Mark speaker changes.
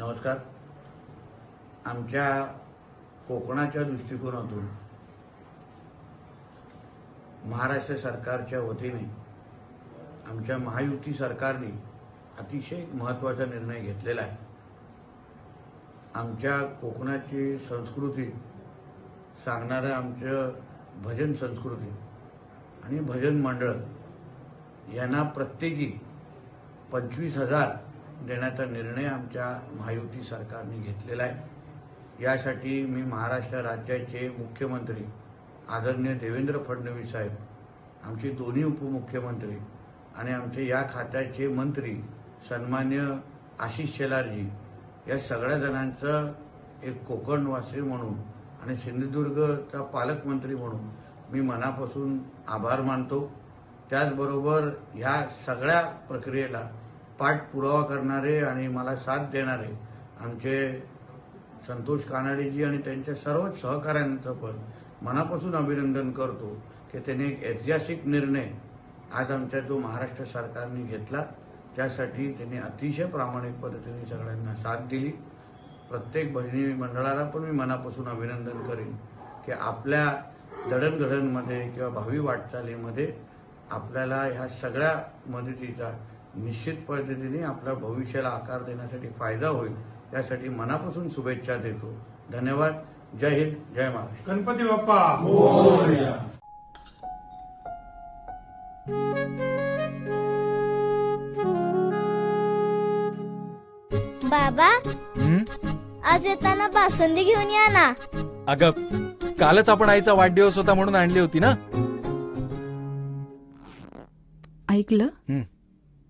Speaker 1: नमस्कार. आमच्या कोकणाच्या दृष्टिकोनातून महाराष्ट्र सरकारच्या वतीने आमच्या महायुती सरकारने अतिशय महत्त्वाचा महत्त्वाचा निर्णय घेतलेला आहे. आमच्या कोकणाची संस्कृती सांगणारं आमचं भजन संस्कृती आणि भजन मंडळ यांना प्रत्येकी पंचवीस हजार देण्याचा निर्णय आमच्या महायुती सरकारने घेतलेला आहे. यासाठी मी महाराष्ट्र राज्याचे मुख्यमंत्री आदरणीय देवेंद्र फडणवीस साहेब आमचे दोन्ही उपमुख्यमंत्री आणि आमचे या खात्याचे मंत्री सन्मान्य आशिष शेलारजी या सगळ्या जणांचं एक कोकणवासी म्हणून आणि सिंधुदुर्गचा पालकमंत्री म्हणून मी मनापासून आभार मानतो. त्याचबरोबर ह्या सगळ्या प्रक्रियेला पाठपुरावा करणारे आणि मला साथ देणारे आमचे संतोष कानाडेजी आणि त्यांच्या सर्व सहकाऱ्यांचं पण मनापासून अभिनंदन करतो की त्यांनी एक ऐतिहासिक निर्णय आज आमच्या जो महाराष्ट्र सरकारने घेतला त्यासाठी त्यांनी अतिशय प्रामाणिक पद्धतीने सगळ्यांना साथ दिली. प्रत्येक भजनी मंडळाला पण मी मनापासून अभिनंदन करेन की आपल्या दडणघडणमध्ये किंवा भावी वाटचालीमध्ये आपल्याला ह्या सगळ्या मदतीचा निश्चित पद्धतीने आपल्या भविष्याला आकार देण्यासाठी फायदा होईल यासाठी मनापासून शुभेच्छा देतो. धन्यवाद. जय हिंद. जय महाराष्ट्र.
Speaker 2: गणपती बाप्पा!
Speaker 3: बाबा
Speaker 4: हं?
Speaker 3: आज येताना बासुंदी घेऊन या ना.
Speaker 4: अगं कालच आपण आईचा वाढदिवस होता म्हणून आणली होती ना?
Speaker 5: ऐकलं?
Speaker 4: हं.